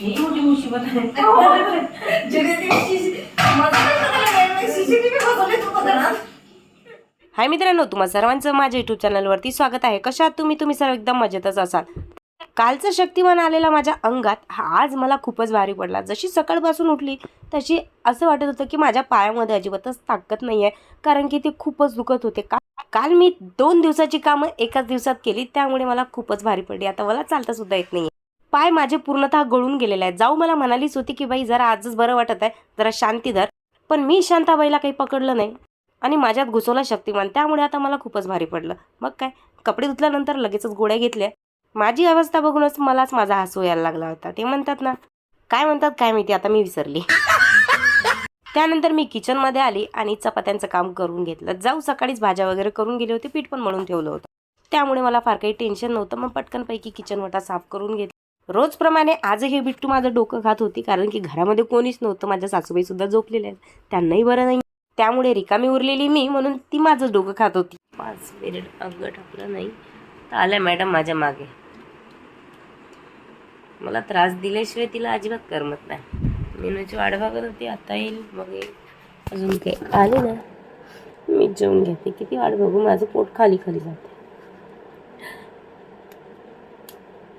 ही मोठी मुसीबत आहे हाय मित्रांनो तुम्हा सर्वांचं माझ्या युट्यूब चॅनलवरती स्वागत आहे. कशा आहात तुम्ही? तुम्ही सर्व एकदम मजेतच असाल. कालचा शक्तिमान आलेला माझ्या अंगात हा आज मला खूपच भारी पडला. जशी सकाळपासून उठली तशी असं वाटत होतं की माझ्या पायामध्ये अजिबातच ताकद नाही आहे कारण की ते खूपच दुखत होते. का काल मी दोन दिवसाची कामं एकाच दिवसात केली त्यामुळे मला खूपच भारी पडली. आता मला चालता सुद्धा येत नाही पाय माझे पूर्णतः गळून गेलेले आहेत. जाऊ मला म्हणालीच होती की बाई जरा आजच बरं वाटत आहे. जरा शांती धर. पण मी शांताबाईला काही पकडलं नाही. आणि माझ्यात घुसवला शक्तिमान. त्यामुळे आता मला खूपच भारी पडलं. मग काय? कपडे धुतल्यानंतर लगेचच गोळ्या घेतल्या माझी अवस्था बघूनच मलाच माझा हसू यायला लागला होता. ते म्हणतात ना काय म्हणतात काय माहिती? आता मी विसरली. त्यानंतर मी किचनमध्ये आली आणि चपात्यांचं काम करून घेतलं. जाऊ सकाळीच भाज्या वगैरे करून गेले होते. पीठ पण म्हणून ठेवलं होतं. त्यामुळे मला फार काही टेन्शन नव्हतं. मग पटकनपैकी किचन वटा साफ करून घेतलं. रोजप्रमाणे आजही बिट्टू माझं डोकं खात होती कारण की घरामध्ये कोणीच नव्हतं माझ्या सासूबाईसुद्धा झोपलेल्या आहेत. त्यांनाही बरं नाही. त्यामुळे रिकामी उरलेली मी म्हणून ती माझं डोकं खात होती. पाच मिनिट अगं टाकलं नाही. तर आल्या मॅडम माझ्या मागे. मला त्रास दिल्याशिवाय तिला अजिबात करमत नाही. मेनूची वाट बघत होती आता येईल मग येईल. अजून काही आले ना मी जेवून घेते. किती वाट बघू माझं पोट खाली खाली जाते.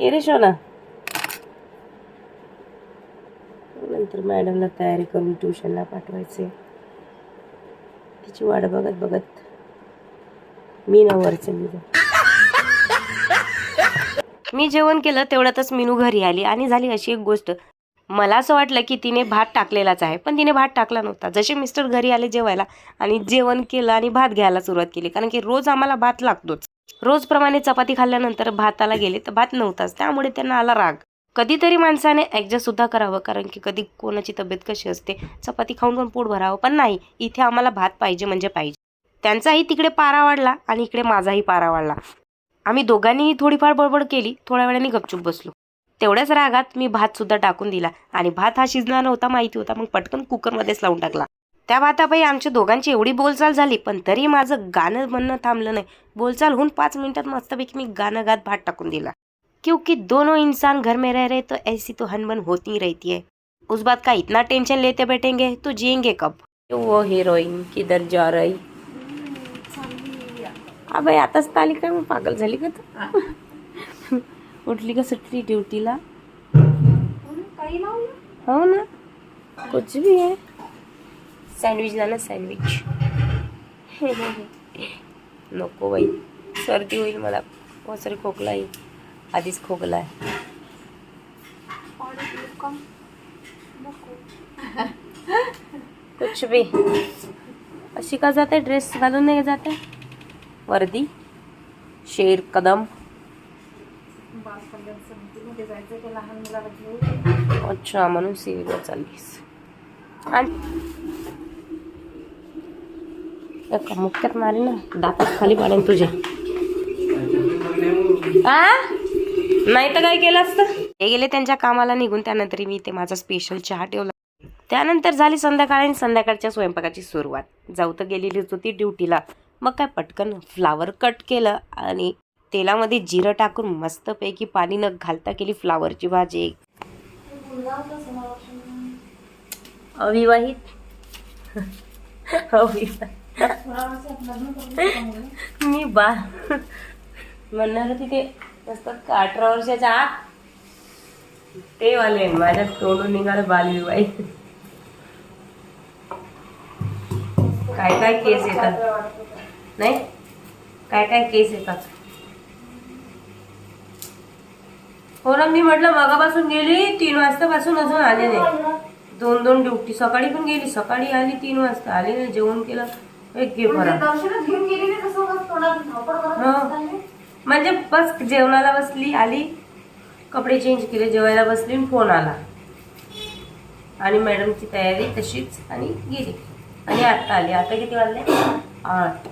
ये रे शोना. नंतर मॅडमला तयारी करून ट्युशनला पाठवायचे. तिची वाट बघत बघत मी नवर मी मी जेवण केलं तेवढ्यातच मीनू घरी आली आणि झाली अशी एक गोष्ट. मला असं वाटलं की तिने भात टाकलेलाच आहे पण तिने भात टाकला नव्हता. जसे मिस्टर घरी आले जेवायला आणि जेवण केलं आणि भात घ्यायला सुरुवात केली कारण की रोज आम्हाला भात लागतोच. रोजप्रमाणे चपाती खाल्ल्यानंतर भाताला गेले तर भात नव्हताच त्यामुळे त्यांना आला राग. कधीतरी माणसाने ॲडजस्टसुद्धा करावं कारण की कधी कोणाची तब्येत कशी असते चपाती खाऊन पण पोट भरावं. पण नाही इथे आम्हाला भात पाहिजे म्हणजे पाहिजे. त्यांचाही तिकडे पारा वाढला आणि इकडे माझाही पारा वाढला. आम्ही दोघांनीही थोडीफार बडबड केली थोड्या वेळाने गपचूप बसलो. तेवढ्याच रागात मी भात सुद्धा टाकून दिला आणि भात हा शिजणार नव्हता माहिती होता मग पटकन कुकरमध्येच लावून टाकला. त्या भातापायी आमच्या दोघांची एवढी बोलचाल झाली पण तरी माझं गाणं म्हणणं थांबलं नाही. बोलचाल होऊन पाच मिनिटात मस्तपैकी मी गाणं गात भात टाकून दिला. क्योंकि दोनों इंसान घर में रह रहे तो ऐसी तो हनबन होती रहती है। उस बात का इतना टेंशन लेते बैठेंगे तो जिएँगे कब? वो हीरोइन किधर जा रही? अबे आताच तर आली मग पागल झाली का तू उठली का सुटली ड्युटीला हो ना? कुछ भी है। सँडविच ना सँडविच नको बाई सर्दी होईल मला सॉरी खोकला येईल आधीच खोकला आहे कुछ भी. अशी का जाते? ड्रेस घालून नाही जाते? वर्दी शेर कदम. अच्छा म्हणून सिव्हिलला चाललीस आणि एका मारे मारी ना. दातात खाली पाडेन तुझ्या. आ? नाही तर काय केलं असतं? ते गेले त्यांच्या कामाला निघून त्यानंतर मी ते माझा स्पेशल चहा ठेवला. त्यानंतर झाली संध्याकाळी आणि संध्याकाळच्या स्वयंपाकाची सुरुवात. जाऊ तर गेलेलीच होती ड्युटीला. मग काय पटकन फ्लावर कट केलं आणि तेलामध्ये जिरं टाकून मस्तपैकी पाणी न घालता केली फ्लावरची भाजी. अविवाहित. अविवाहित. मी बा म्हणणार होती ते मस्त अठरा वर्षाच्या आत ते वाले माझ्या तोंडून निघालं बालविवाहित काय काय केस येतात? नाही? काय काय केस येतात? हो ना मी म्हटलं मगापासून गेली तीन वाजतापासून अजून आले नाही. दोन दोन ड्युटी. सकाळी पण गेली सकाळी आली तीन वाजता. आली नाही जेवण केलं एक घे फरक म्हणजे बस जेवणाला बसली आली कपडे चेंज केले जेवायला बसली फोन आला. आणि मॅडमची तयारी तशीच आणि गेली. आणि आता आली. आता किती वाजले? आठ.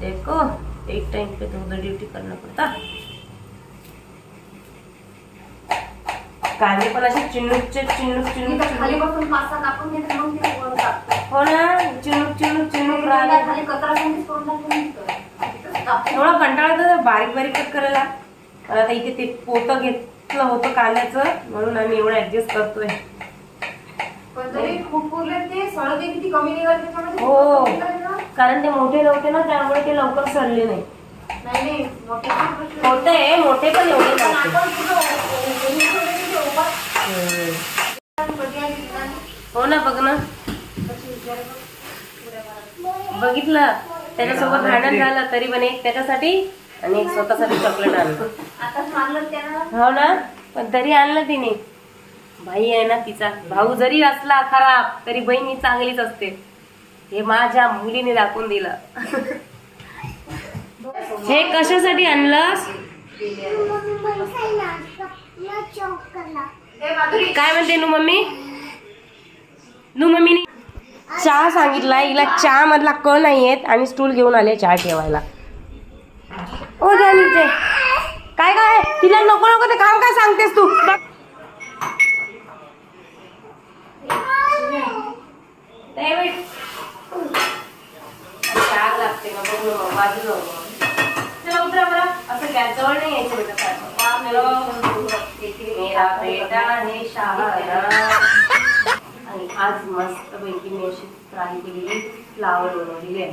देखो एक टाइम पे तो उधर ड्यूटी करना पड़ता. कांदे पण असे चिन्नूकचे चिन्नूक चिन्नूक खाली बसून पाच सहा कापून घेते मग ते वर टाकते. हो ना चिन्नूक चिन्नूक खाली राहिले खाली कचरा थोडा कंटाळा तर बारीक बारीक कट करायला. पण आता इथे ते पोतं घेतलं होतं कांद्याचं म्हणून आम्ही एवढं ऍडजस्ट करतोय. हो. कारण ते मोठे नव्हते ना त्यामुळे ते लवकर सरले नाही. नाही नाही मोठे खूप प्रश्न. होते मोठे पण एवढे? हो ना बघ ना. बघितलं? त्याच्यासोबत भांडण झालं तरी पण एक त्याच्यासाठी आणि एक स्वतःसाठी चॉकलेट आणलं. हो ना? पण तरी आणलं तिने. भाई आहे ना तिचा. भाऊ जरी असला खराब तरी बहिणी चांगलीच असते. हे माझ्या मुलीने दाखवून दिलं. हे कशासाठी आणलंस? ए माधुरी काय म्हणते नू मम्मी? नू मम्मीने चहा सांगितला हिला चहा मधला क नाही येत आणि स्टूल घेऊन आले चहा ठेवायला. ओ जानीचे काय काय? तिला नको नको ते काम काय सांगतेस तू. आग लागते बघ. चला उतरा बरं असं गॅस जवळ नाही यायचं बेटा सारखं. है आज मस्त पैकी मी अशी फ्राय केलेली फ्लावर बनवलेली आहे.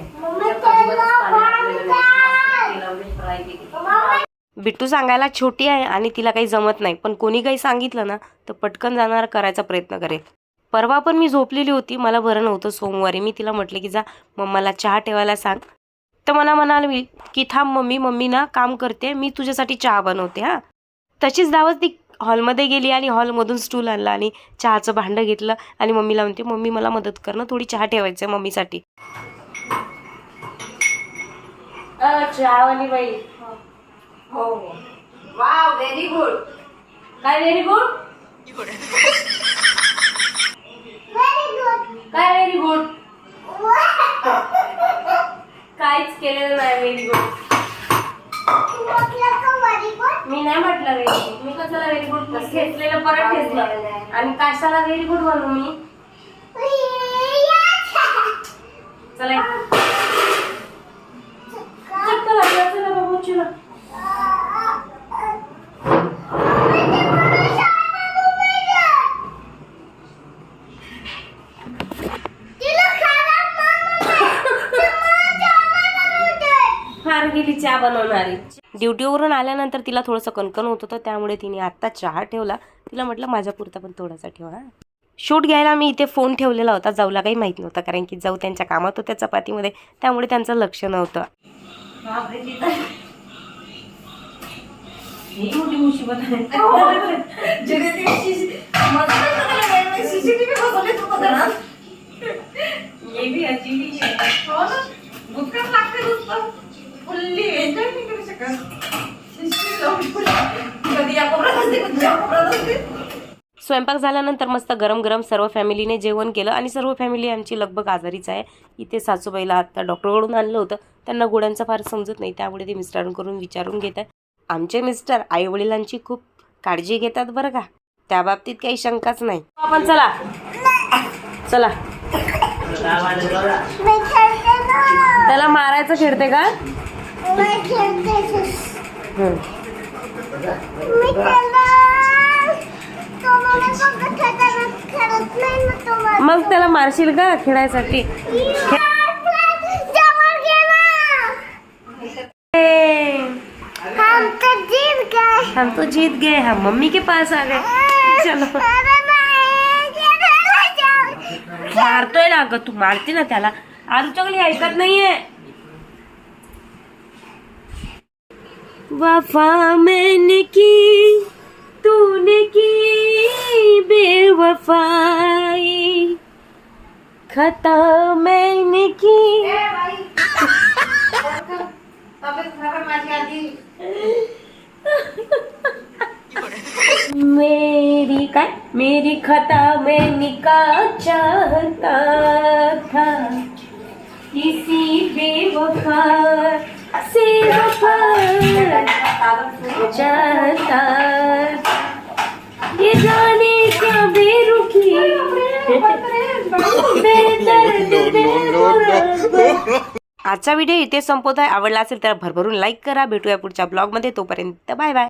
फ्राय केली बिट्टू सांगायला छोटी आहे आणि तिला काही जमत नाही पण कोणी काही सांगितलं ना तर पटकन जाणार करायचा प्रयत्न करेल. परवा पण मी झोपलेली होती मला बरं नव्हतं सोमवारी. मी तिला म्हटले की जा मम्माला चहा ठेवायला सांग. तर मला म्हणाली की थांब मम्मी मम्मी ना काम करते मी तुझ्यासाठी चहा बनवते हा. तशीच धावत ती हॉलमध्ये गेली आणि हॉलमधून स्टूल आणला आणि चहाचं भांडं घेतलं आणि मम्मीला म्हणते मम्मी मला मदत कर ना थोडी चहा ठेवायचं आहे मम्मीसाठी चहावाली बाई. हो वाव व्हेरी गुड काय व्हेरी गुड काय व्हेरी गुड काहीच केलेलं नाही व्हेरी गुड मी नाही म्हटलं व्हेरी गुड मी कशाला व्हेरी गुड घेतलेलं परत घेतलं. आणि कशाला व्हेरी गुड म्हणू मी. चला लागला, चला बाबू, चला. फार गेली चहा बनवणारी. ड्युटीवरून आल्यानंतर तिला थोडंसं कणकण होत होतं त्यामुळे तिने आत्ता चहा ठेवला. तिला म्हटलं माझ्या पुरता पण थोडासा ठेवा हा. शूट घ्यायला मी इथे फोन ठेवलेला होता जाऊला काही माहीत नव्हतं कारण की जाऊ त्यांच्या कामात होत्या चपातीमध्ये त्यामुळे त्यांचं लक्ष नव्हतं. ही मुसीबत फुल्ली एन्जॉय नाही करू शकत. कधी या कोपऱ्यात असते कधी या कोपऱ्यात असते. स्वयंपाक झाल्यानंतर मस्त गरम गरम सर्व फॅमिलीने जेवण केलं आणि सर्व फॅमिली आमची लगभग आजारीच आहे. इथे सासूबाईला आत्ता डॉक्टरकडून आणलं होतं. त्यांना गोळ्यांचं फार समजत नाही. त्यामुळे ते मिस्टरांकडून विचारून घेत आहे आमचे मिस्टर आईवडिलांची खूप काळजी घेतात बरं का. त्या बाबतीत काही शंकाच नाही. आपण चला. चला. त्याला मारायचं खेळते का. मग त्याला मारशील का खेळायसाठी? हम तो जीत गए हम मम्मी के पास आ गए. चलो. मारतोय ना ग तू मारते ना त्याला. आजच्या खाली ऐकत नाहीये. वफा मैंने की तूने की बेवफाई। खता मैंने की। ए बाई तब्येत खराब आहे माझी आधी मेरी काय? मेरी खता मैंने का चाहता था। किसी बेवफा चाहता ये जाने क्या बेरुखी आजचा व्हिडिओ इथे संपवत आहे आवडला असेल तर भरभरून लाईक करा. भेटूया पुढच्या ब्लॉगमध्ये तोपर्यंत बाय बाय.